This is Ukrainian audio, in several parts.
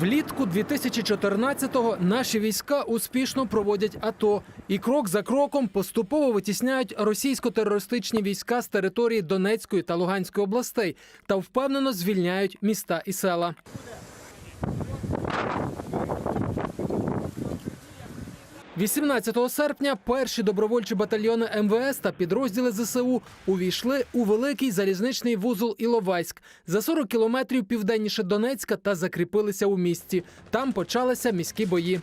Влітку 2014-го наші війська успішно проводять АТО і крок за кроком поступово витісняють російсько-терористичні війська з території Донецької та Луганської областей та впевнено звільняють міста і села. – 18 серпня перші добровольчі батальйони МВС та підрозділи ЗСУ увійшли у великий залізничний вузол Іловайськ за 40 кілометрів південніше Донецька та закріпилися у місті. Там почалися міські бої.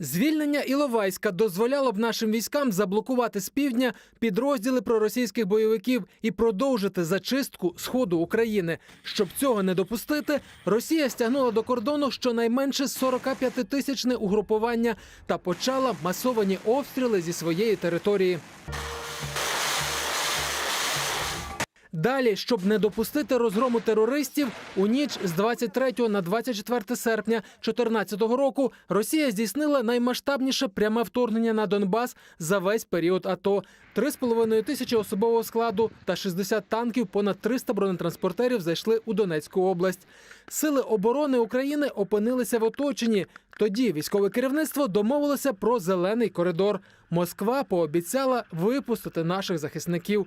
Звільнення Іловайська дозволяло б нашим військам заблокувати з півдня підрозділи проросійських бойовиків і продовжити зачистку сходу України. Щоб цього не допустити, Росія стягнула до кордону щонайменше 45-тисячне угрупування та почала масовані обстріли зі своєї території. Далі, щоб не допустити розгрому терористів, у ніч з 23 на 24 серпня 2014 року Росія здійснила наймасштабніше пряме вторгнення на Донбас за весь період АТО. 3,5 тисячі особового складу та 60 танків, понад 300 бронетранспортерів зайшли у Донецьку область. Сили оборони України опинилися в оточенні. Тоді військове керівництво домовилося про зелений коридор. Москва пообіцяла випустити наших захисників.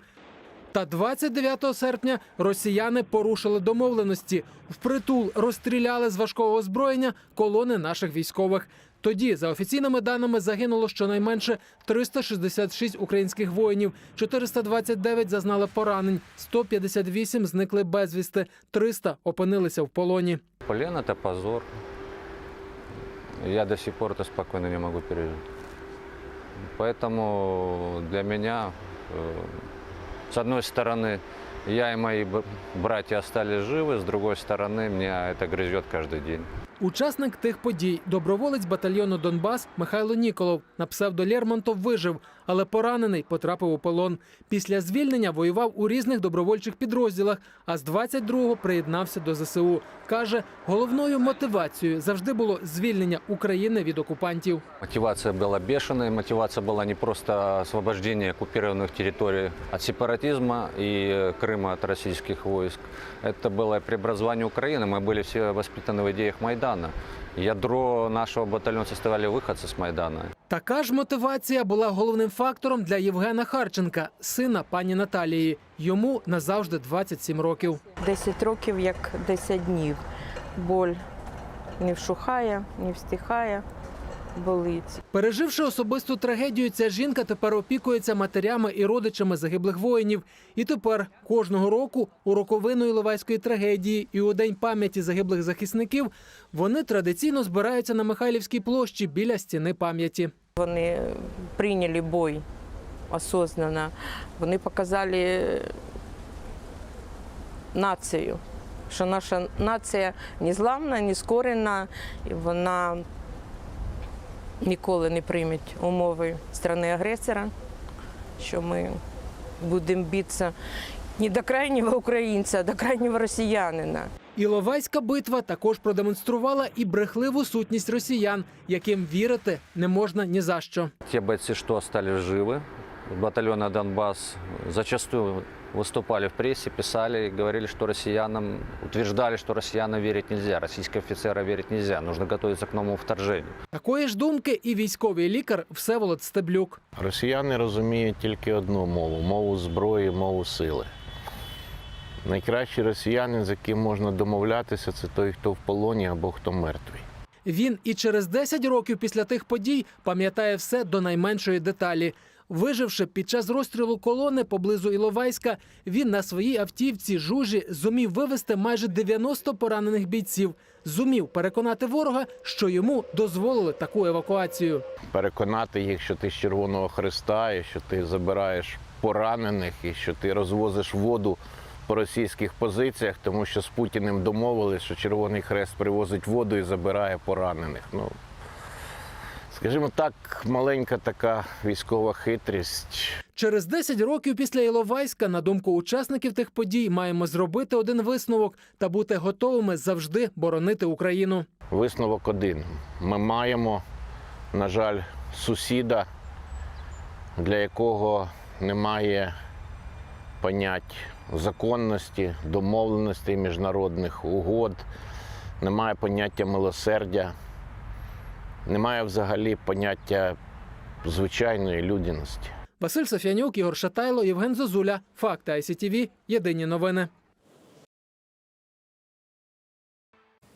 Та 29 серпня росіяни порушили домовленості. Впритул розстріляли з важкого озброєння колони наших військових. Тоді, за офіційними даними, загинуло щонайменше 366 українських воїнів, 429 зазнали поранень, 158 зникли безвісти, 300 опинилися в полоні. Плен – это позор. Я до сих пор это спокойно не могу пережить. Поэтому для меня, э, с одной стороны, я и мои б- братья остались живы, с другой стороны, меня это грызет каждый день. Учасник тих подій, доброволець батальйону Донбас Михайло Ніколов на псевдо Лермонтов вижив, але поранений потрапив у полон. Після звільнення воював у різних добровольчих підрозділах, а з 22-го приєднався до ЗСУ. Каже, головною мотивацією завжди було звільнення України від окупантів. Мотивация была бешеная, мотивация была не просто освобождение оккупированных территорий от сепаратизма и э, Крыма от российских войск. Это было и преобразование Украины. Мы были все воспитаны в идеях Майдана. Ядро нашого батальйону составляли выходцы з Майдану. Така ж мотивація була головним фактором для Євгена Харченка, сина пані Наталії. Йому назавжди 27 років. 10 років як 10 днів. Боль не вшухає, не встихає, болить. Переживши особисту трагедію, ця жінка тепер опікується матерями і родичами загиблих воїнів. І тепер кожного року у роковину Іловайської трагедії і у день пам'яті загиблих захисників вони традиційно збираються на Михайлівській площі біля стіни пам'яті. Вони прийняли бой осознанно. Вони показали націю, що наша нація не зламна, не скорена, і вона ніколи не прийме умови країни-агресора, що ми будемо битися не до крайнього українця, а до крайнього росіянина. Іловайська битва також продемонструвала і брехливу сутність росіян, яким вірити не можна ні за що. Те бойцы, что остались живы, батальона «Донбасс», зачастую выступали в прессе, писали и говорили, что россиянам, утверждали, что россиянам верить нельзя, российским офицерам верить нельзя, нужно готовиться к новому вторжению. Такої ж думки і військовий лікар Всеволод Стеблюк. Росіяни розуміють тільки одну мову мову зброї, мову сили. Найкращий росіянин, з яким можна домовлятися, це той, хто в полоні або хто мертвий. Він і через 10 років після тих подій пам'ятає все до найменшої деталі. Виживши під час розстрілу колони поблизу Іловайська, він на своїй автівці жужі зумів вивезти майже 90 поранених бійців. Зумів переконати ворога, що йому дозволили таку евакуацію. Переконати їх, що ти з Червоного Христа, і що ти забираєш поранених, і що ти розвозиш воду по російських позиціях, тому що з Путіним домовились, що Червоний Хрест привозить воду і забирає поранених. Ну, скажімо так, маленька така військова хитрість. Через 10 років після Іловайська, на думку учасників тих подій, маємо зробити один висновок та бути готовими завжди боронити Україну. Висновок один. Ми маємо, на жаль, сусіда, для якого немає понять законності, домовленостей міжнародних угод, немає поняття милосердя, немає взагалі поняття звичайної людяності. Василь Софянюк, Ігор Шатайло, Євген Зозуля. Факти ICTV. Єдині новини.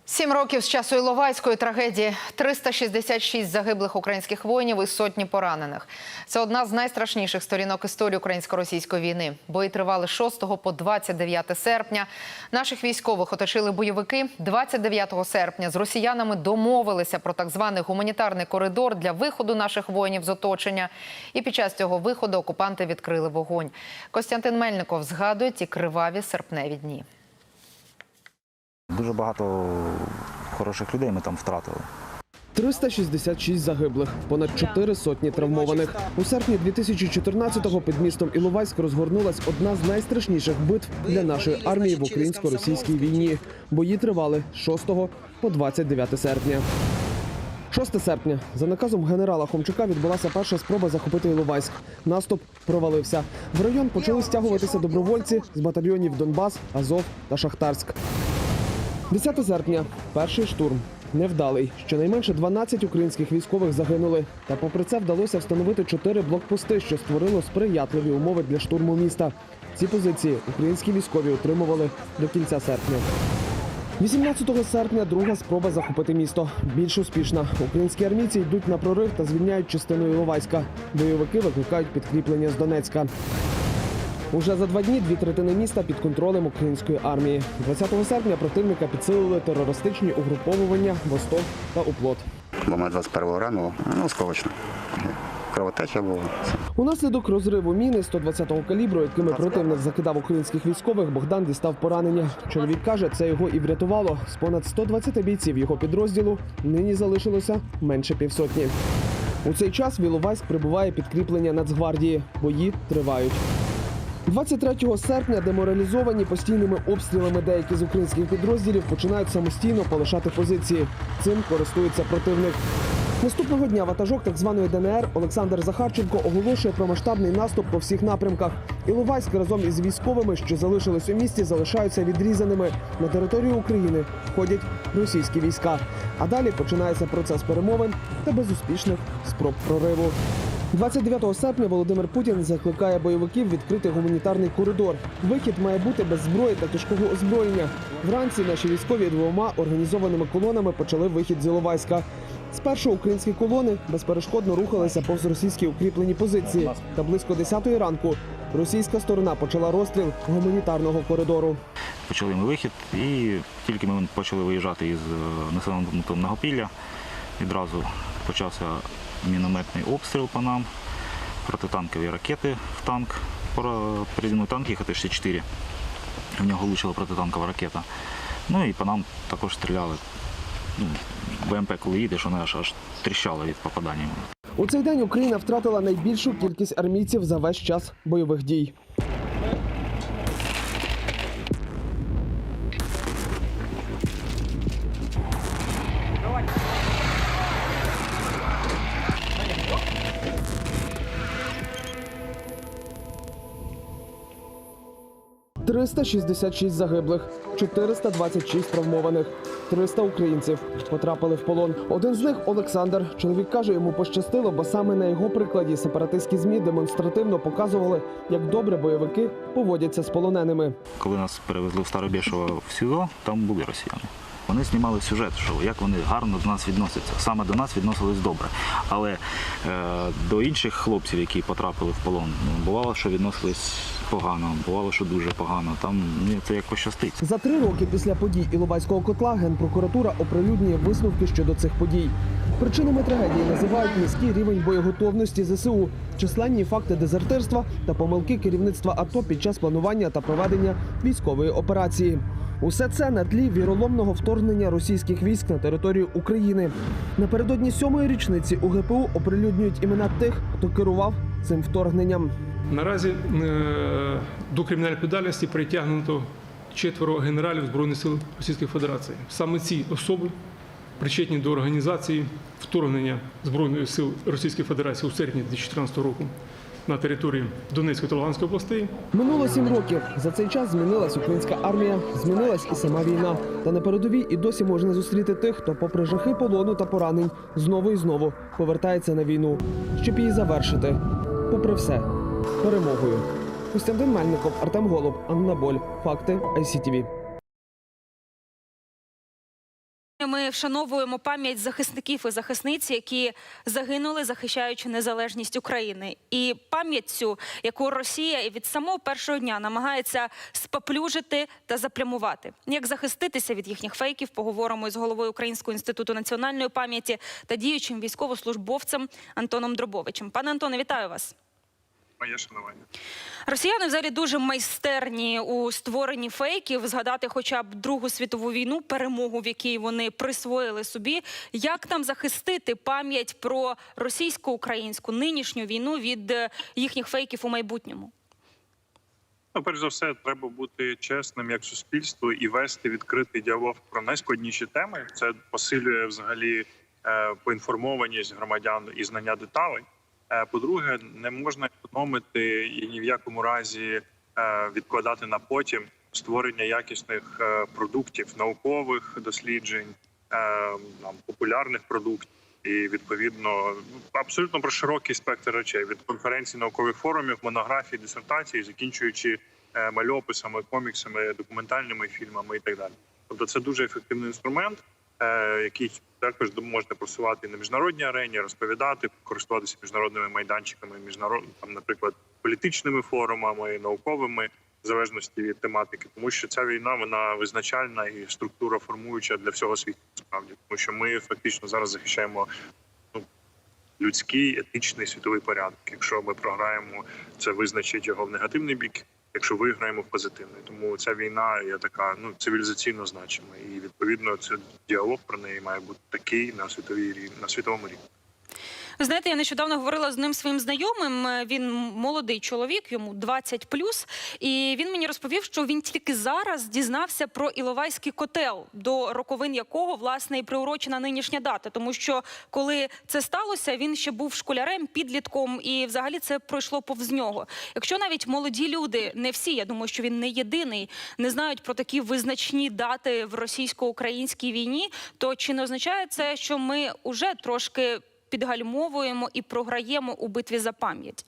Сім років з часу Іловайської трагедії, 366 загиблих українських воїнів і сотні поранених. Це одна з найстрашніших сторінок історії українсько-російської війни. Бої тривали з 6 по 29 серпня. Наших військових оточили бойовики. 29 серпня з росіянами домовилися про так званий гуманітарний коридор для виходу наших воїнів з оточення. І під час цього виходу окупанти відкрили вогонь. Костянтин Мельников згадує ті криваві серпневі дні. Дуже багато хороших людей ми там втратили. 366 загиблих, понад 4 сотні травмованих. У серпні 2014-го під містом Іловайськ розгорнулась одна з найстрашніших битв для нашої армії в українсько-російській війні. Бої тривали з 6 по 29 серпня. 6 серпня за наказом генерала Хомчука відбулася перша спроба захопити Іловайськ. Наступ провалився. В район почали стягуватися добровольці з батальйонів Донбас, Азов та Шахтарськ. 10 серпня перший штурм невдалий. Щонайменше 12 українських військових загинули. Та попри це вдалося встановити чотири блокпости, що створило сприятливі умови для штурму міста. Ці позиції українські військові отримували до кінця серпня. 18 серпня друга спроба захопити місто. Більш успішна. Українські армійці йдуть на прорив та звільняють частину Іловайська. Бойовики викликають підкріплення з Донецька. Уже за два дні дві третини міста під контролем української армії. 20 серпня противника підсилили терористичні угруповування Восток та Уплот. Бо мене 21-го ранило, ну, сковочно. Кровотеча була. Унаслідок розриву міни 120-го калібру, якими противник закидав українських військових, Богдан дістав поранення. Чоловік каже, це його і врятувало. З понад 120 бійців його підрозділу нині залишилося менше півсотні. У цей час в Іловайськ прибуває підкріплення Нацгвардії. Бої тривають. 23 серпня деморалізовані постійними обстрілами деякі з українських підрозділів починають самостійно полишати позиції. Цим користується противник. Наступного дня ватажок так званої ДНР Олександр Захарченко оголошує про масштабний наступ по всіх напрямках. Іловайськ разом із військовими, що залишились у місті, залишаються відрізаними. На територію України входять російські війська. А далі починається процес перемовин та безуспішних спроб прориву. 29 серпня Володимир Путін закликає бойовиків відкрити гуманітарний коридор. Вихід має бути без зброї та тяжкого озброєння. Вранці наші військові двома організованими колонами почали вихід з Іловайська. Спершу українські колони безперешкодно рухалися повз російські укріплені позиції. Та близько 10 ранку російська сторона почала розстріл гуманітарного коридору. Почали ми вихід, і тільки ми почали виїжджати із е, населеного пункту Многопілля, відразу почався мінометний обстріл по нам, протитанкові ракети в танк. Переді мною танк їхати 64. В нього влучила протитанкова ракета. Ну і по нам також стріляли. Ну, БМП, коли їдеш, вона аж, аж тріщала від попадання. У цей день Україна втратила найбільшу кількість армійців за весь час бойових дій. «366 загиблих, 426 травмованих, 300 українців потрапили в полон. Один з них Олександр. Чоловік каже, йому пощастило, бо саме на його прикладі сепаратистські змі демонстративно показували, як добре бойовики поводяться з полоненими. Коли нас перевезли в Старобєшево в СІЗО, там були росіяни. Вони знімали сюжет, що як вони гарно до нас відносяться. Саме до нас відносились добре. Але е, до інших хлопців, які потрапили в полон, ну, бувало, що відносились погано, бувало, що дуже погано. Там мені це як пощастить. За три роки після подій Іловайського котла генпрокуратура оприлюднює висновки щодо цих подій. Причинами трагедії називають низький рівень боєготовності ЗСУ, численні факти дезертирства та помилки керівництва АТО під час планування та проведення військової операції. Усе це на тлі віроломного вторгнення російських військ на територію України. Напередодні сьомої річниці УГПУ оприлюднюють імена тих, хто керував цим вторгненням. Наразі е, до кримінальної відповідальності притягнуто четверо генералів Збройних сил Російської Федерації. Саме ці особи причетні до організації вторгнення Збройних сил Російської Федерації у серпні 2014 року на території Донецької та Луганської областей. Минуло сім років. За цей час змінилась українська армія, змінилась і сама війна. Та на передовій і досі можна зустріти тих, хто, попри жахи полону та поранень, знову і знову повертається на війну, щоб її завершити. Попри все, перемогою. Костянтин Мельников, Артем Голуб, Анна Боль. Факти ICTV. Ми вшановуємо пам'ять захисників і захисниць, які загинули, захищаючи незалежність України, і пам'ять цю, яку Росія від самого першого дня намагається споплюжити та запрямувати. Як захиститися від їхніх фейків, поговоримо із головою Українського інституту національної пам'яті та діючим військовослужбовцем Антоном Дробовичем. Пане Антоне, вітаю вас. Моє шанування. Росіяни взагалі дуже майстерні у створенні фейків. Згадати, хоча б Другу світову війну, перемогу, в якій вони присвоїли собі. Як там захистити пам'ять про російсько-українську нинішню війну від е, їхніх фейків у майбутньому? Ну, перш за все, треба бути чесним як суспільство і вести відкритий діалог про найскладніші теми. Це посилює взагалі е, поінформованість громадян і знання деталей. Е, По-друге, не можна економити і ні в якому разі е, відкладати на потім створення якісних е, продуктів, наукових досліджень, там, популярних продуктів. І відповідно ну, абсолютно про широкий спектр речей від конференцій, наукових форумів, монографій, дисертацій, закінчуючи мальописами, коміксами, документальними фільмами і так далі. Тобто, це дуже ефективний інструмент, який також можна просувати на міжнародній арені, розповідати, користуватися міжнародними майданчиками, міжнарод там, наприклад, політичними форумами, науковими. В залежності від тематики, тому що ця війна вона визначальна і структура формуюча для всього світу. Справді, тому що ми фактично зараз захищаємо ну, людський етичний світовий порядок. Якщо ми програємо, це визначить його в негативний бік. Якщо виграємо в позитивний, тому ця війна є така ну цивілізаційно значима, і відповідно це діалог про неї має бути такий на світовій на світовому рівні. Знаєте, я нещодавно говорила з ним своїм знайомим. Е, Він молодий чоловік, йому 20 І він мені розповів, що він тільки зараз дізнався про Іловайський котел, до роковин якого власне і приурочена нинішня дата. Тому що коли це сталося, він ще був школярем, підлітком, і взагалі це пройшло повз нього. Якщо навіть молоді люди, не всі, я думаю, що він не єдиний, не знають про такі визначні дати в російсько-українській війні, то чи не означає це, що ми уже трошки підгальмовуємо і програємо у битві за пам'ять?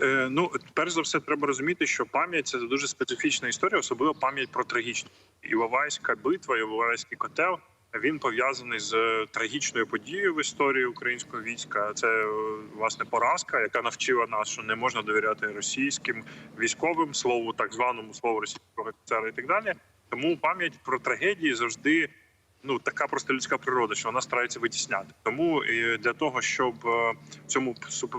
Е, ну, перш за все, треба розуміти, що пам'ять це дуже специфічна історія, особливо пам'ять про трагічну. Іловайська битва, Іловайський котел. Він пов'язаний з трагічною подією в історії українського війська. Це е, власне поразка, яка навчила нас, що не можна довіряти російським військовим слову, так званому слову російського офіцера і так далі. Тому пам'ять про трагедії завжди ну така просто людська природа, що вона старається витісняти. Тому е, для того, щоб е, цьому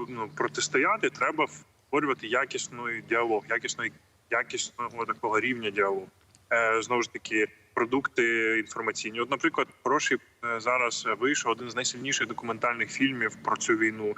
ну, протистояти, треба створювати якісний діалог, якісний, якісного такого рівня діалогу. Е, Знову ж таки, продукти інформаційні. От, наприклад, хороший зараз вийшов один з найсильніших документальних фільмів про цю війну.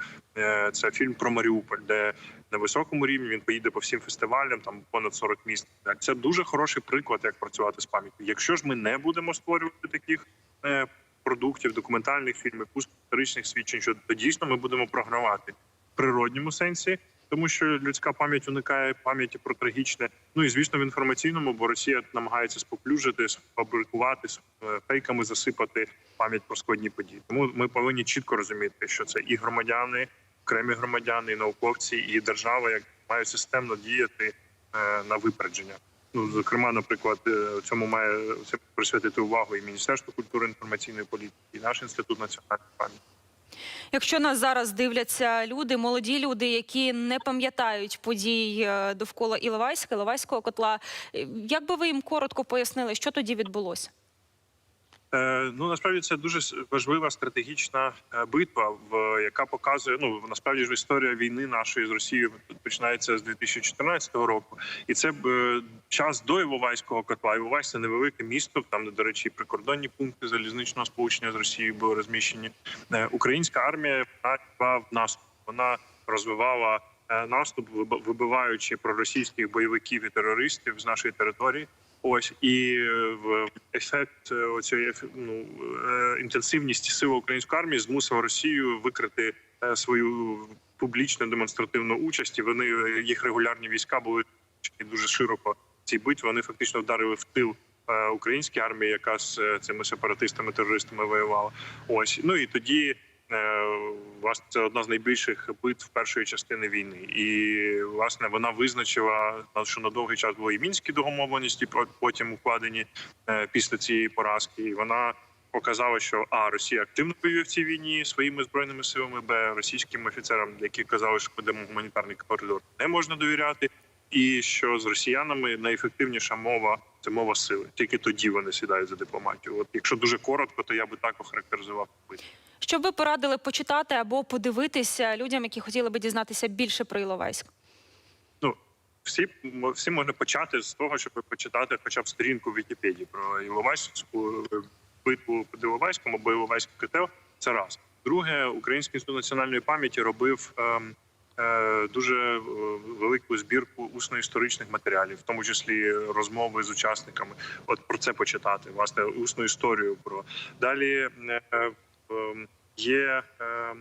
Це фільм про Маріуполь, де на високому рівні він поїде по всім фестивалям, там понад 40 міст. Це дуже хороший приклад, як працювати з пам'яттю. Якщо ж ми не будемо створювати таких е, продуктів, документальних фільмів, історичних свідчень, що то дійсно ми будемо програвати в природньому сенсі, тому що людська пам'ять уникає пам'яті про трагічне. Ну і звісно, в інформаційному, бо Росія намагається споплюжити, сфабрикувати, е, фейками засипати пам'ять про складні події. Тому ми повинні чітко розуміти, що це і громадяни, окремі громадяни, і науковці, і держава, як мають системно діяти е, на випередження. Ну, зокрема, наприклад, е, цьому має це присвятити увагу і Міністерство культури інформаційної політики, і наш інститут національної пам'яті. Якщо нас зараз дивляться люди, молоді люди, які не пам'ятають подій е, довкола Іловайська, Іловайського котла, як би ви їм коротко пояснили, що тоді відбулося? Е, ну насправді це дуже важлива стратегічна е, битва, в яка показує ну насправді ж історія війни нашої з Росією починається з 2014 року, і це час до Іловайського котла. Іловайськ – це невелике місто. Там, де, до речі, прикордонні пункти залізничного сполучення з Росією були розміщені. Е, Українська армія вона йшла в наступ. Вона розвивала наступ, виб- вибиваючи проросійських бойовиків і терористів з нашої території. Ось і е, в ефект е, оцієї ну, е, інтенсивність сил української армії змусив Росію викрити е, свою публічну демонстративну участь. І вони е, їх регулярні війська були дуже широко цій битві. Вони фактично вдарили в тил е, українській армії, яка з е, цими сепаратистами терористами воювала. Ось ну і тоді. Власне, це одна з найбільших битв першої частини війни, і власне вона визначила, що на довгий час були і мінські домовленості, потім укладені е, після цієї поразки. І вона показала, що а Росія активно воює в цій війні своїми збройними силами, б російським офіцерам, які казали, що будемо гуманітарний коридор, не можна довіряти. І що з росіянами найефективніша мова це мова сили. Тільки тоді вони сідають за дипломатію. От якщо дуже коротко, то я би так охарактеризував. Що ви порадили почитати або подивитися людям, які хотіли би дізнатися більше про Іловайськ? Ну всі всі можна почати з того, щоб почитати, хоча б сторінку в Вікіпедії про Іловайську битву під Іловайськом або Іловайський котел. Це раз. Друге, Український інститут національної пам'яті робив. Ем, е, Дуже е, велику збірку усно-історичних матеріалів, в тому числі розмови з учасниками. От про це почитати, власне, усну історію. Про далі е, е, є е,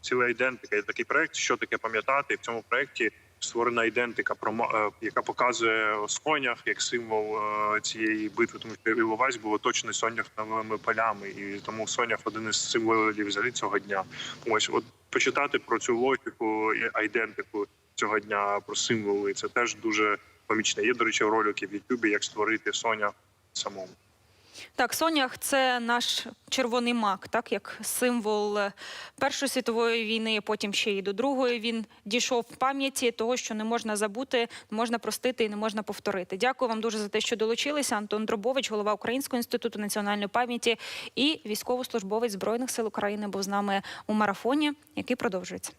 ціла ідентика. Є такий проект, що таке пам'ятати. В цьому проекті створена ідентика, про яка показує сонях як символ е, цієї битви, тому що Іловайськ було сонях новими полями, і тому сонях один із символів взагалі цього дня. Ось от почитати про цю логіку і айдентику цього дня, про символи. Це теж дуже помічне. Є до речі, ролики в Ютубі, як створити соня самому. Так, Сонях це наш червоний мак, так як символ е, Першої світової війни, потім ще й до другої. Він дійшов в пам'яті того, що не можна забути, не можна простити і не можна повторити. Дякую вам дуже за те, що долучилися. Антон Дробович, голова Українського інституту національної пам'яті і військовослужбовець збройних сил України, був з нами у марафоні, який продовжується.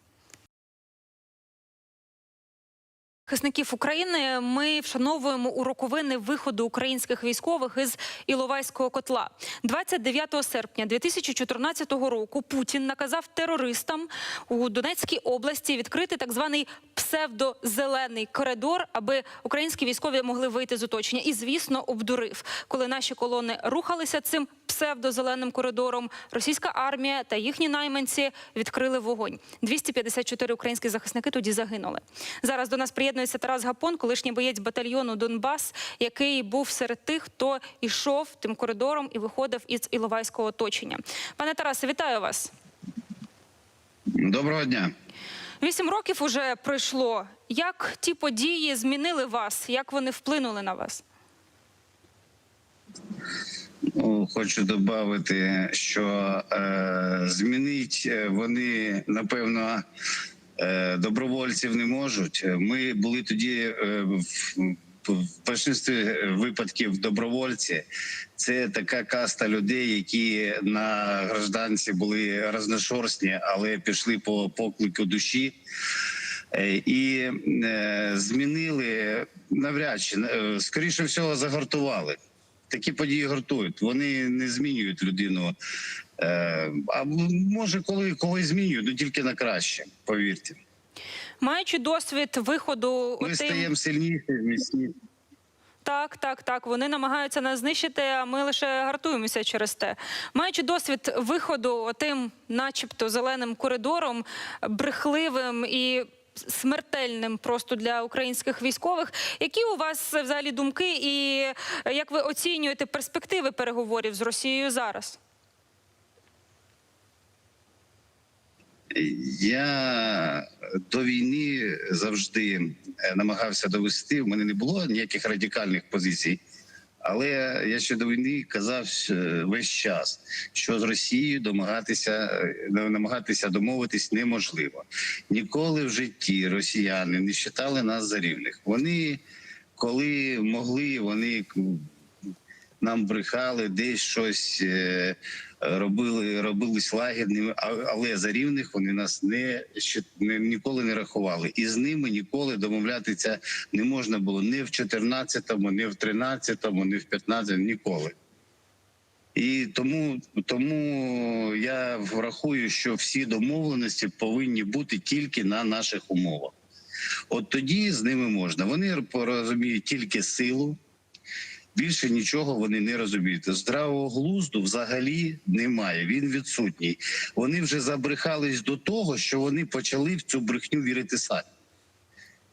Захисників України ми вшановуємо у роковини виходу українських військових із Іловайського котла. 29 серпня 2014 року Путін наказав терористам у Донецькій області відкрити так званий псевдозелений коридор, аби українські військові могли вийти з оточення. І звісно, обдурив, коли наші колони рухалися цим псевдозеленим коридором. Російська армія та їхні найманці відкрили вогонь. 254 українські захисники тоді загинули. Зараз до нас приєднується Тарас Гапон, колишній боєць батальйону Донбас, який був серед тих, хто йшов тим коридором і виходив із Іловайського оточення. Пане Тарасе, вітаю вас. Доброго дня. Вісім років уже пройшло. Як ті події змінили вас? Як вони вплинули на вас? Хочу додати, що е, змінить е, вони напевно е, добровольців не можуть. Ми були тоді е, в, в більшості випадків добровольці. Це така каста людей, які на гражданці були розношорстні, але пішли по поклику душі. Е, І е, змінили навряд чи скоріше всього загартували. Такі події гартують. Вони не змінюють людину. Е, а може, коли когось змінюють, ну тільки на краще, повірте. Маючи досвід виходу, Ми отим- стаємо сильніші, міцні. Так, так, так. Вони намагаються нас знищити, а ми лише гартуємося через те. Маючи досвід виходу тим, начебто, зеленим коридором, брехливим і смертельним просто для українських військових. Які у вас взагалі думки, і як ви оцінюєте перспективи переговорів з Росією зараз? Я до війни завжди е, намагався довести. В мене не було ніяких радикальних позицій. Але я ще до війни казав е, весь час, що з Росією домагатися е, намагатися домовитись неможливо. Ніколи в житті росіяни не вважали нас за рівних. Вони коли могли, вони нам брехали, десь щось е, робили, робились лагідними, але за рівних вони нас не, ще не ніколи не рахували. І з ними ніколи домовлятися не можна було ні в 14-му, ні в 13-му, ні в 15-му, ніколи. І тому, тому я врахую, що всі домовленості повинні бути тільки на наших умовах. От тоді з ними можна. Вони порозуміють тільки силу, Більше нічого вони не розуміють. Здравого глузду взагалі немає. Він відсутній. Вони вже забрехались до того, що вони почали в цю брехню вірити самі.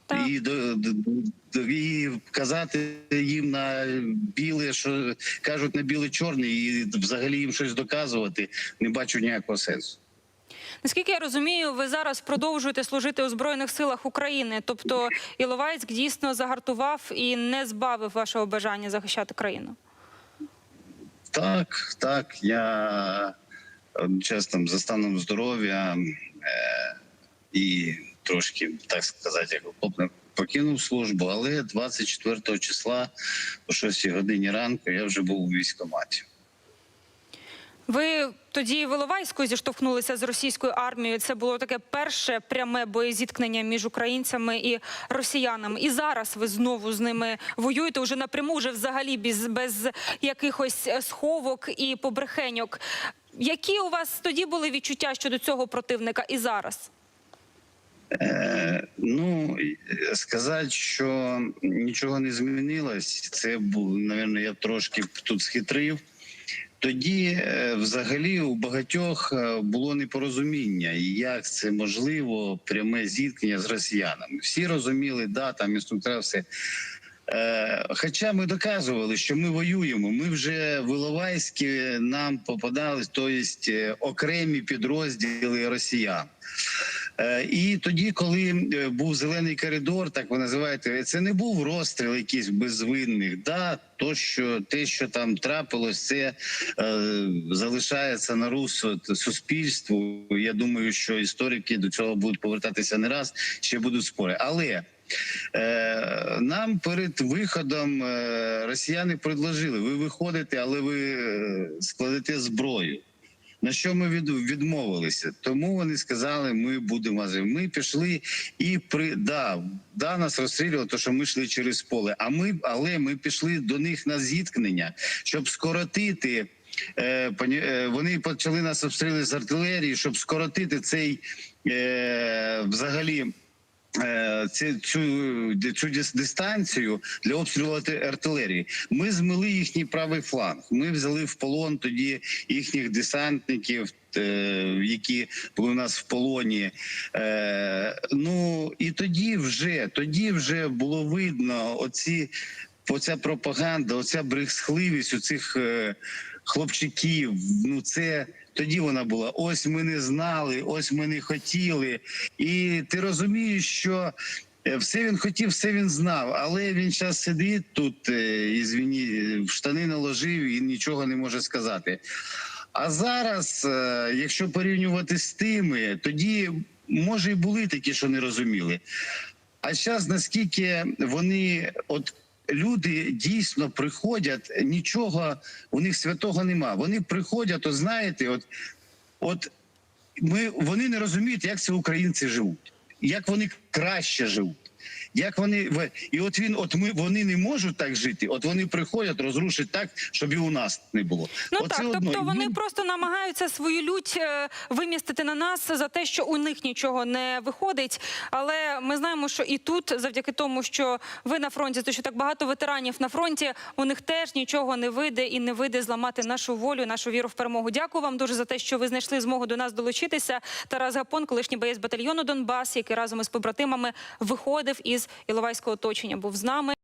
Так. І, до, до, і казати їм на біле, що кажуть на біле чорне, і взагалі їм щось доказувати, не бачу ніякого сенсу. Наскільки я розумію, ви зараз продовжуєте служити у збройних силах України. Тобто Іловайськ дійсно загартував і не збавив вашого бажання захищати країну. Так, так. Я час там за станом здоров'я е, і трошки, так сказати, як окопне покинув службу, але 24 числа о 6 годині ранку я вже був у військкоматі. Ви тоді в Іловайську зіштовхнулися з російською армією. Це було таке перше пряме боєзіткнення між українцями і росіянами. І зараз ви знову з ними воюєте уже напряму, вже взагалі без, без якихось е, сховок і побрехеньок. Які у вас тоді були відчуття щодо цього противника і зараз? Е, ну, сказати, що нічого не змінилось, це був, напевно, я трошки тут схитрив. Тоді, е, взагалі, у багатьох е, було непорозуміння, як це можливо, пряме зіткнення з росіянами. Всі розуміли, да, там інструктора все. Е, Хоча ми доказували, що ми воюємо. Ми вже в Іловайську нам попадались, тобто окремі підрозділи росіян. Е, І тоді, коли е, був зелений коридор, так ви називаєте, це не був розстріл якийсь безвинних. Да, то що те, що там трапилось, це е, залишається на русу суспільству. Я думаю, що історики до цього будуть повертатися не раз, ще будуть спори. Але Е, Нам перед виходом росіяни предложили: ви виходите, але ви складете зброю. На що ми відмовилися? Тому вони сказали, ми будемо жити. Ми пішли і при да, да нас розстрілювали, то що ми йшли через поле. А ми, але ми пішли до них на зіткнення, щоб скоротити. Е, е, вони почали нас обстріли з артилерії, щоб скоротити цей е, взагалі. Е, цю, цю дистанцію для обстрілу артилерії. Ми змили їхній правий фланг. Ми взяли в полон тоді їхніх десантників, е, які були у нас в полоні. Е, Ну і тоді вже тоді вже було видно оці. Оця пропаганда, оця брехливість у цих хлопчиків. Ну це тоді вона була. Ось ми не знали, ось ми не хотіли. І ти розумієш, що е, все він хотів, все він знав, але він зараз сидить тут е, і звіні, в штани наложив і нічого не може сказати. А зараз, е, якщо порівнювати з тими, тоді може і були такі, що не розуміли. А зараз наскільки вони от. Люди дійсно приходять, нічого у них святого нема. Вони приходять, от знаєте, от, от ми вони не розуміють, як це українці живуть, як вони краще живуть. Як вони і от він, от ми вони не можуть так жити. От вони приходять, розрушать так, щоб і у нас не було. Ну Оце так, одно. тобто І вони просто намагаються свою лють е, вимістити на нас за те, що у них нічого не виходить. Але ми знаємо, що і тут, завдяки тому, що ви на фронті, то що так багато ветеранів на фронті, у них теж нічого не вийде і не вийде зламати нашу волю, нашу віру в перемогу. Дякую вам дуже за те, що ви знайшли змогу до нас долучитися. Тарас Гапон, колишній боєць батальйону Донбас, який разом із побратимами виходив із Іловайського оточення, був з нами.